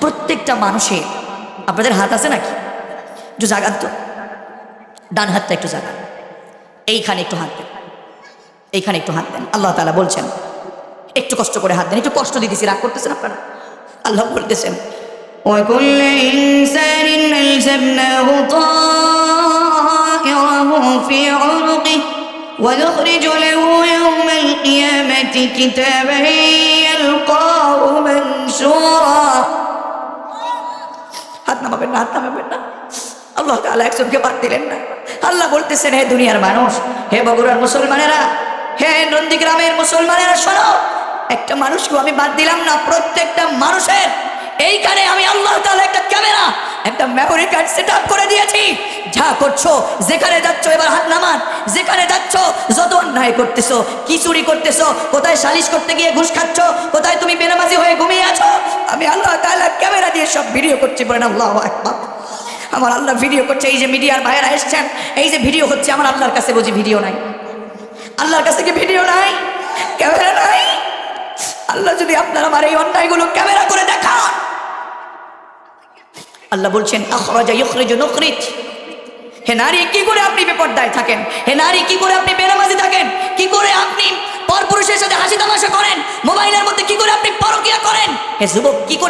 প্রত্যেকটা মানুষের আপনাদের হাত আছে নাকি একটু জাগান তো ডান হাতটা একটু জাগান এইখানে একটু হাত দেন এইখানে একটু হাত দেন আল্লাহ তালা বলছেন একটু কষ্ট করে হাত দেন একটু কষ্ট দিতেছি রাগ করতেছেন আপনারা আল্লাহ বলতেছেন وكل إنسان ألزمناه طائره في عنقه ونخرج له يوم القيامة كتابا يلقاه নামাবেন না হাত নামাবেন না। আল্লাহ তাআলা একজনকে বাদ দিলেন না। আল্লাহ বলতেছেন, হে দুনিয়ার মানুষ, হে বগুড়ার মুসলমানেরা, হে নন্দীগ্রামের মুসলমানেরা, শোনো, একটা মানুষকেও আমি বাদ দিলাম না, প্রত্যেকটা মানুষের। এইখানে আমি আল্লাহ তাআলা একটা ক্যামেরা, একটা মেমোরি কার্ড সেট করে দিয়েছি। যা করছ, যেখানে যাচ্ছ, এবার হাত নামান যেখানে যাচ্ছ, যত অন্যায় করতেছো, কি চুরি করতেছো, কোথায় সালিশ করতে গিয়ে ঘুষ খাচ্ছ, কোথায় তুমি বেনামাজি হয়ে ঘুমিয়ে আছো সব ভিডিও করছি, বলেন আল্লাহ আকবার। আমার আল্লাহ ভিডিও করছে, এই যে মিডিয়ার ভাইয়েরা এসছেন, এই যে ভিডিও হচ্ছে, আমার আল্লাহর কাছে বুঝি ভিডিও নাই। আল্লাহর কাছে কি ভিডিও নাই? ক্যামেরা নাই? আল্লাহ যদি আপনার আমার এই অন্যায়গুলো ক্যামেরা করে দেখান। আল্লাহ বলছেন, আখরাজা হে নারী, কি করে আপনি বেপর্দায় থাকেন? হে নারী, কি করে আপনি বেনামাজি থাকেন? কি করে আপনি পরপুরুষের সাথে হাসি তামাশা করেন? মোবাইলের মধ্যে কি করে আপনি পরকিয়া করেন? হে যুবক, কি করে